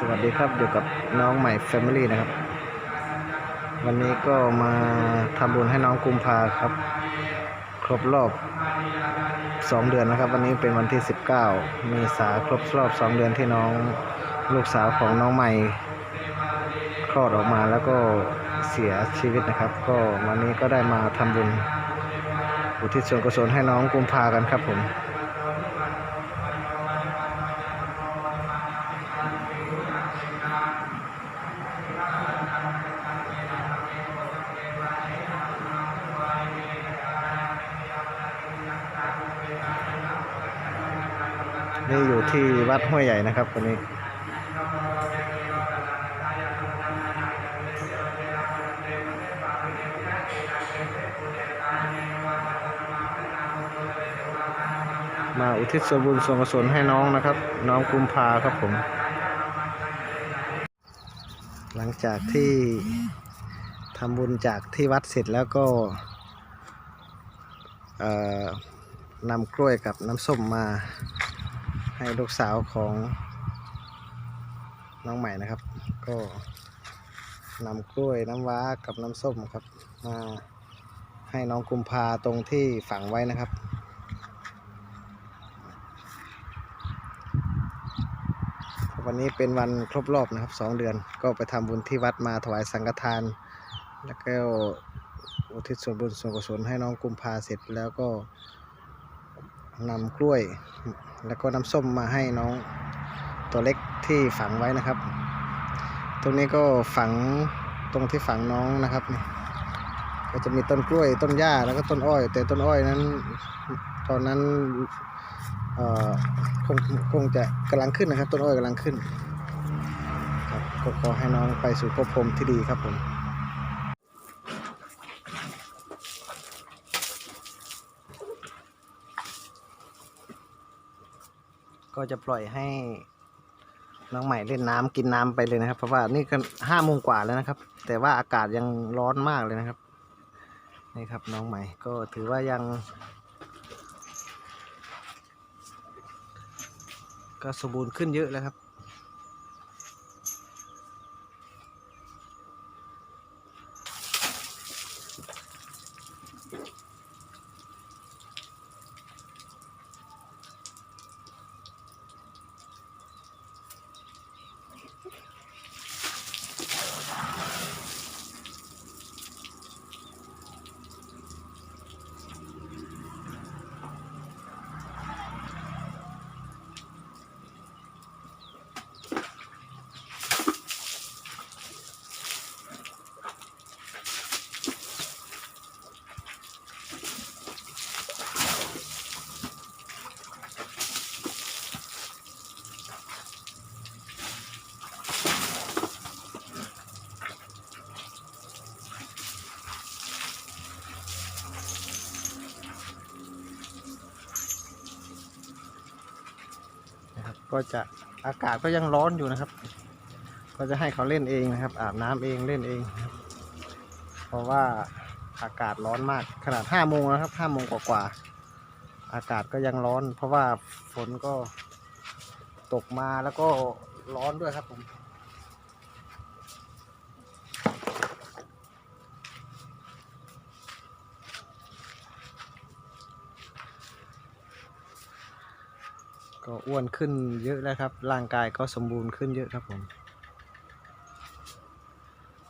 สวัสดีครับอยู่กับน้องใหม่แฟมิลี่นะครับ วันนี้ก็มาทำบุญให้น้องกุมภาครับ ครบรอบ 2 เดือนนะครับ วันนี้เป็นวันที่ 19 เมษาครบรอบ 2 เดือนที่น้องลูกสาวของน้องใหม่คลอดออกมาแล้วก็เสียชีวิตนะครับ ก็วันนี้ก็ได้มาทำบุญอุทิศส่วนกุศลให้น้องกุมภากันครับผม นี่อยู่ที่วัดห้วยใหญ่นะครับวันนี้มาอุทิศส่วนบุญส่วนกุศลให้น้องนะครับ น้องกุมภาครับผม หลังจากที่ทำบุญจากที่วัดเสร็จแล้วก็นำกล้วยกับน้ำส้มมา ให้ลูกสาวของน้องใหม่นะครับ ก็นำกล้วยน้ำว้ากับน้ำส้มครับ มาให้น้องกุมภาตรงที่ฝังไว้นะครับ วันนี้เป็นวันครบรอบนะครับสองเดือนก็ไปทำบุญที่วัดมาถวายสังฆทาน แล้วก็อุทิศส่วนบุญส่วนกุศลให้น้องกุมภาเสร็จแล้วก็ นำกล้วย แล้วก็น้ำส้มมาให้น้องตัวเล็กที่ฝังไว้นะครับ ตรงนี้ก็ฝังตรงที่ฝังน้องนะครับนี่ก็จะมีต้นกล้วยต้นหญ้าแล้วก็ต้นอ้อย แต่ต้นอ้อยนั้น ตอนนั้นคงคงจะกำลังขึ้นนะครับ ต้นอ้อยกำลังขึ้นครับก็ขอให้น้องไปสู่ภพภูมิที่ดีครับผม ก็จะปล่อยให้น้องใหม่เล่นน้ำกินน้ำไปเลยนะครับ เพราะว่านี่ก็ห้าโมงกว่าแล้วนะครับ แต่ว่าอากาศยังร้อนมากเลยนะครับนี่ครับน้องใหม่ก็ถือว่ายัง ก็สมบูรณ์ขึ้นเยอะแล้วครับ ก็จะอากาศก็ยังร้อนอยู่นะครับ ก็จะให้เขาเล่นเองนะครับ อาบน้ำเองเล่นเองเพราะว่าอากาศร้อนมากขนาดห้าโมงนะครับห้าโมงกว่าๆอากาศก็ยังร้อน เพราะว่าฝนก็ตกมาแล้วก็ร้อนด้วยครับผม อ้วนขึ้นเยอะแล้วครับ ร่างกายก็สมบูรณ์ขึ้นเยอะครับผม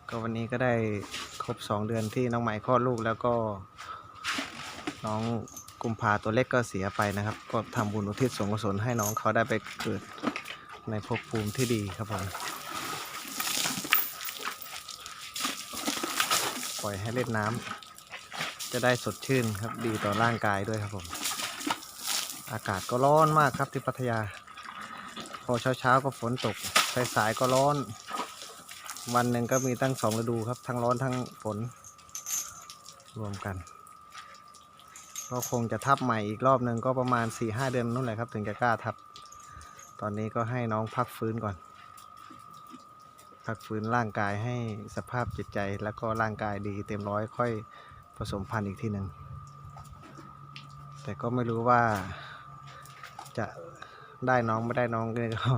ก็วันนี้ก็ได้ครบสองเดือนที่น้องใหม่คลอดลูกแล้วก็ น้องกุมภาตัวเล็กก็เสียไปนะครับ ก็ทำบุญอุทิศส่วนกุศลให้น้องเขาได้ไปเกิดในภพภูมิที่ดีครับผมปล่อยให้เล่นน้ำจะได้สดชื่นครับดีต่อร่างกายด้วยครับผม อากาศก็ร้อนมากครับที่พัทยา พอเช้าเช้าๆก็ฝนตกสายสายๆก็ร้อน วันหนึ่งก็มีตั้งสองฤดูครับ ทั้งร้อนทั้งฝน รวมกัน ก็คงจะทับใหม่อีกรอบหนึ่งก็ประมาณ4ี่ห้าเดือนนู่นแหละครับ ถึงจะกล้าทับ ตอนนี้ก็ให้น้องพักฟื้นก่อน พักฟื้นร่างกายให้สภาพจิตใจแล้วก็ร่างกายดีเต็มร้อยค่อยผสมพันธุ์อีกทีหนึ่งแต่ก็ไม่รู้ว่า จะได้น้องไม่ได้น้องก็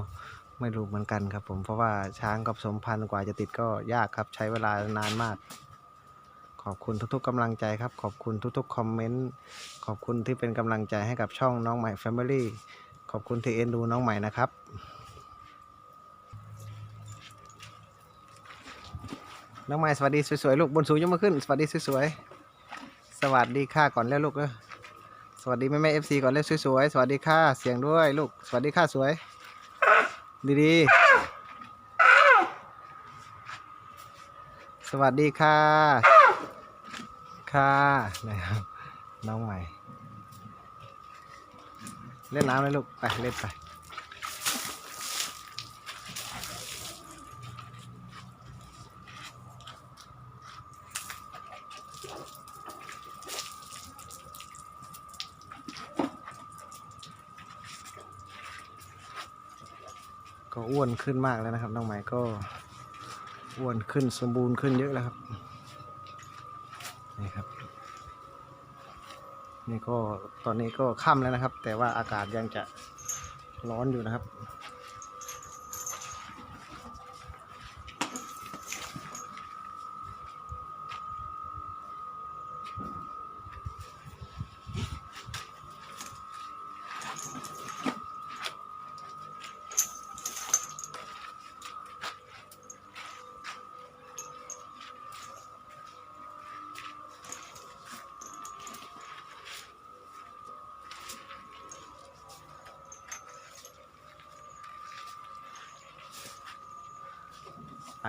ไม่รู้เหมือนกันครับ ผมเพราะว่าช้างกับสมพันธุ์กว่าจะติดก็ยากครับ ใช้เวลานานมาก ขอบคุณทุกๆกำลังใจครับ ขอบคุณทุกๆคอมเมนต์ขอบคุณที่เป็นกำลังใจให้กับช่องน้องใหม่ Family ขอบคุณที่เอ็นดูน้องใหม่นะครับ น้องใหม่สวัสดีสวยๆลูกบนสูงยกมือขึ้น สวัสดีสวยๆสวัสดีค่ะก่อนแล้วลูกเออ สวัสดีแม่แม่เอฟซีก่อนเล่นสวยๆ สวัสดีค่ะ เสียงด้วยลูก สวัสดีค่ะสวย ดีๆ สวัสดีค่ะ ค่ะนะครับน้องใหม่ เล่นน้ำเลยลูก ไป เล่นไป ก็ อ้วนขึ้นมากแล้วนะครับน้องไม้ก็อ้วนขึ้นสมบูรณ์ขึ้นเยอะแล้วครับนี่ครับ นี่ก็ตอนนี้ก็ค่ำแล้วนะครับ แต่ว่าอากาศยังจะร้อนอยู่นะครับ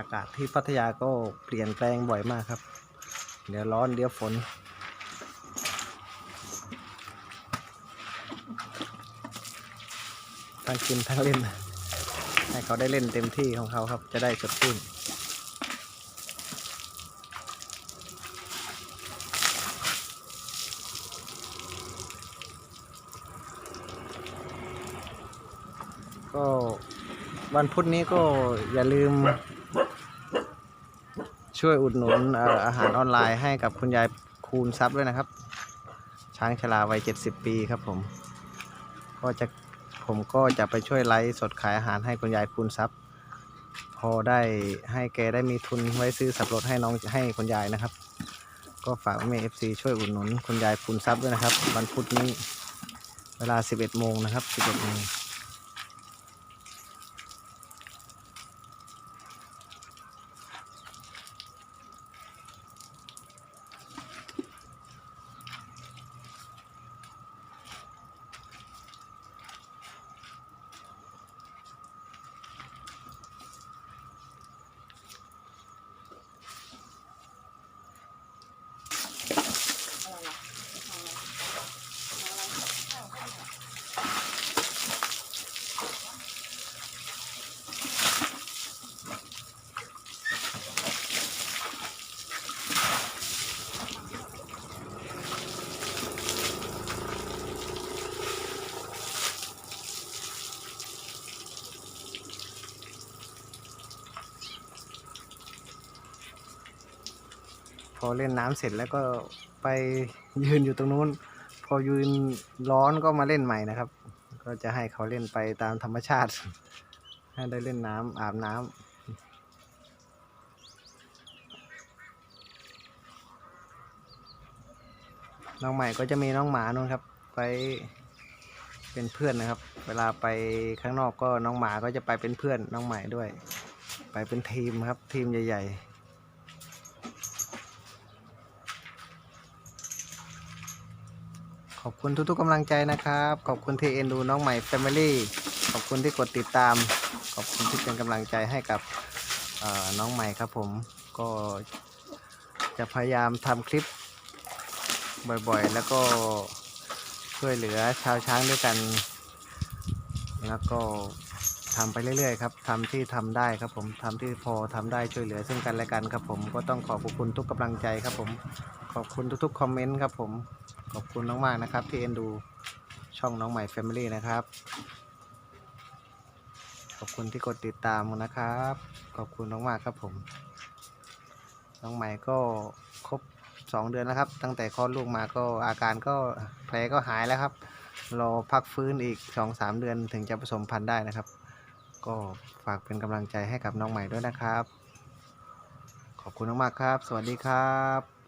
อากาศที่พัทยาก็เปลี่ยนแปลงบ่อยมากครับ เดี๋ยวร้อนเดี๋ยวฝน ทั้งกินทั้งเล่น ให้เขาได้เล่นเต็มที่ของเขาครับ จะได้สดชื่นก็วันพุธนี้ก็อย่าลืม ช่วยอุดหนุนเอ่ออาหารออนไลน์ให้กับคุณยายคูณทรัพย์ด้วยนะครับ ช้างชราวัย70ปีครับผม ก็จะผมก็จะไปช่วยไลฟ์สดขายอาหารให้คุณยายคูณทรัพย์ พอได้ให้แกได้มีทุนไว้ซื้อสับปะรดให้น้องให้คุณยายนะครับ ก็ฝากแม่เอฟซีช่วยอุดหนุนคุณยายคูณทรัพย์ด้วยนะครับ วันพุธนี้เวลา11โมงนะครับ11โมง พอเล่นน้ำเสร็จแล้วก็ไปยืนอยู่ตรงนู้น พอยืนร้อนก็มาเล่นใหม่นะครับ ก็จะให้เขาเล่นไปตามธรรมชาติให้ได้เล่นน้ำอาบน้ำน้องใหม่ก็จะมีน้องหมานู่นครับ ไปเป็นเพื่อนนะครับ เวลาไปข้างนอกก็น้องหมาก็จะไปเป็นเพื่อนน้องใหม่ด้วย ไปเป็นทีมครับทีมใหญ่ ๆ ขอบคุณทุกๆกำลังใจนะครับ ขอบคุณที่เอ็นดูน้องใหม่ Family ขอบคุณที่กดติดตาม ขอบคุณที่เป็นกำลังใจให้กับน้องใหม่ครับผมก็จะพยายามทำคลิปบ่อยๆ แล้วก็ช่วยเหลือชาวช้างด้วยกัน แล้วก็ ทำไปเรื่อยๆครับทำที่ทำได้ครับผมทำที่พอทำได้ช่วยเหลือซึ่งกันและกันครับผมก็ต้องขอบคุณทุกกำลังใจครับผมขอบคุณทุกๆคอมเมนต์ครับผมขอบคุณมากๆนะครับที่เอ็นดูช่องน้องใหม่ Family นะครับ ขอบคุณที่กดติดตามนะครับ ขอบคุณมากๆครับผม น้องใหม่ก็ครบสองเดือนแล้วครับ ตั้งแต่คลอดลูกมาก็อาการก็แผลก็หายแล้วครับรอพักฟื้นอีกสองสามเดือนถึงจะผสมพันธุ์ได้นะครับ ก็ฝากเป็นกำลังใจให้กับน้องใหม่ด้วยนะครับ ขอบคุณมากๆครับ สวัสดีครับ